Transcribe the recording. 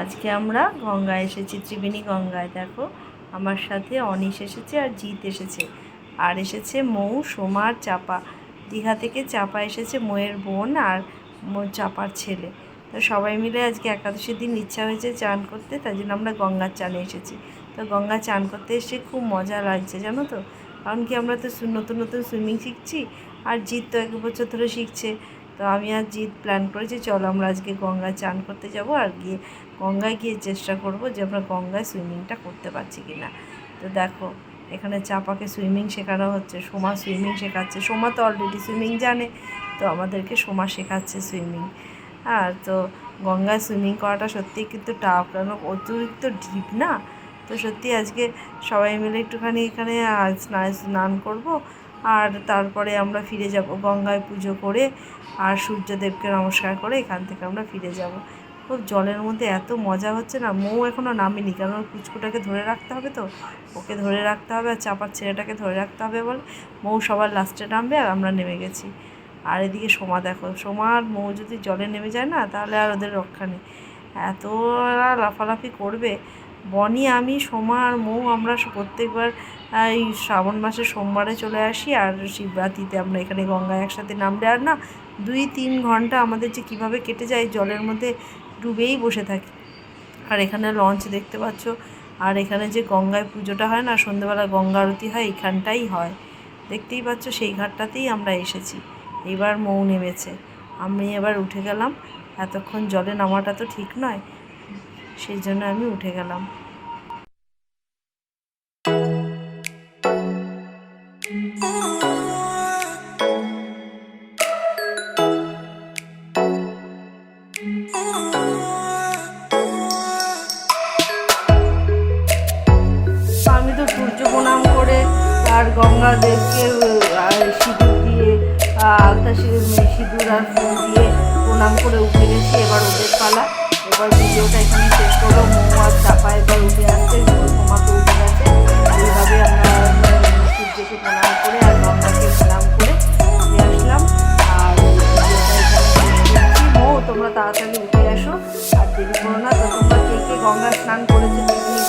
আজকে আমরা গঙ্গায় এসেছি, ত্রিবেণী গঙ্গায়। দেখো, আমার সাথে অনিশ এসেছে আর জিৎ এসেছে। আর এসেছে মৌ সোমার চাপা। দীঘা থেকে চাপা এসেছে মৌয়ের বোন আর চাপার ছেলে। তো সবাই মিলে আজকে একাদশীর দিন ইচ্ছা হয়েছে চান করতে, তাই জন্য আমরা গঙ্গার চানে এসেছি। তো গঙ্গা চান করতে এসে খুব মজা লাগছে, জানো তো? কারণ কি আমরা তো নতুন নতুন সুইমিং শিখছি, আর জিৎ তো এক বছর ধরে শিখছে। তো আমি আর জিৎ প্ল্যান করেছি, চলো আমরা আজকে গঙ্গায় চান করতে যাব আর গিয়ে গঙ্গায় গিয়ে চেষ্টা করব যে আমরা গঙ্গায় সুইমিংটা করতে পারছি কি না তো দেখো, এখানে চাপাকে সুইমিং শেখানো হচ্ছে, সোমা সুইমিং শেখাচ্ছে, সোমা তো অলরেডি সুইমিং জানে, তো আমাদেরকে সোমা শেখাচ্ছে সুইমিং আর তো গঙ্গায় সুইমিং করাটা সত্যিই কিন্তু টাফ কারণ অতিরিক্ত ঢিপ না? তো সত্যি আজকে সবাই মিলে একটুখানি এখানে স্নান স্নান করব আর তারপরে আমরা ফিরে যাব গঙ্গায় পুজো করে আর সূর্যদেবকে নমস্কার করে এখান থেকে আমরা ফিরে যাব। খুব জলের মধ্যে এত মজা হচ্ছে না, মৌ এখনও নামেনি কারণ ওর পুচকুটাকে ধরে রাখতে হবে তো। ওকে ধরে রাখতে হবে আর চাপার ছেলেটাকে ধরে রাখতে হবে বলে। মৌ সবার লাস্টে নামবে আর আমরা নেমে গেছি। আর এদিকে সোমা দেখো, সোমার মৌ যদি জলে নেমে যায় না তাহলে আর ওদের রক্ষা নেই। এতরা লাফালাফি করবে বনি, আমি, সোমা আর মৌ আমরা প্রত্যেকবার এই শ্রাবণ মাসে সোমবারে চলে আসি আর শিবরাত্রিতে আমরা এখানে গঙ্গায় একসাথে নামলে। আর না, দুই তিন ঘণ্টা আমাদের যে কীভাবে কেটে যায় জলের মধ্যে ডুবেই বসে থাকি। আর এখানে লঞ্চ দেখতে পাচ্ছ। আর এখানে যে গঙ্গায় পুজোটা হয় না সন্ধ্যেবেলা গঙ্গা আরতি হয় এখানটাই হয়। দেখতেই পাচ্ছ, সেই ঘাটটাতেই আমরা এসেছি। এবার মৌ নেমেছে। আমি এবার উঠে গেলাম। এতক্ষণ জলে নামাটা তো ঠিক নয়। সেই জন্য আমি উঠে গেলাম। আমি তো সূর্য প্রণাম করে আর গঙ্গা দেবকে সিঁদুর দিয়ে আলতা সিঁদুর সিঁদুর আর ফুল দিয়ে প্রণাম করে উঠে গেছি এবার ওদের পালা। এবার ভিডিওটা এখানে শেষ করব মৌ আর চাপা এবার উঠে আসছে তোমাকে উঠে গেছে এইভাবে আমরা সূর্যকে প্রণাম করে করে উঠে আসলাম আর মৌ তোমরা তাড়াতাড়ি উঠে আসো আর দেরি করো না তো তোমরা কে কে গঙ্গা স্নান করেছে চিমনি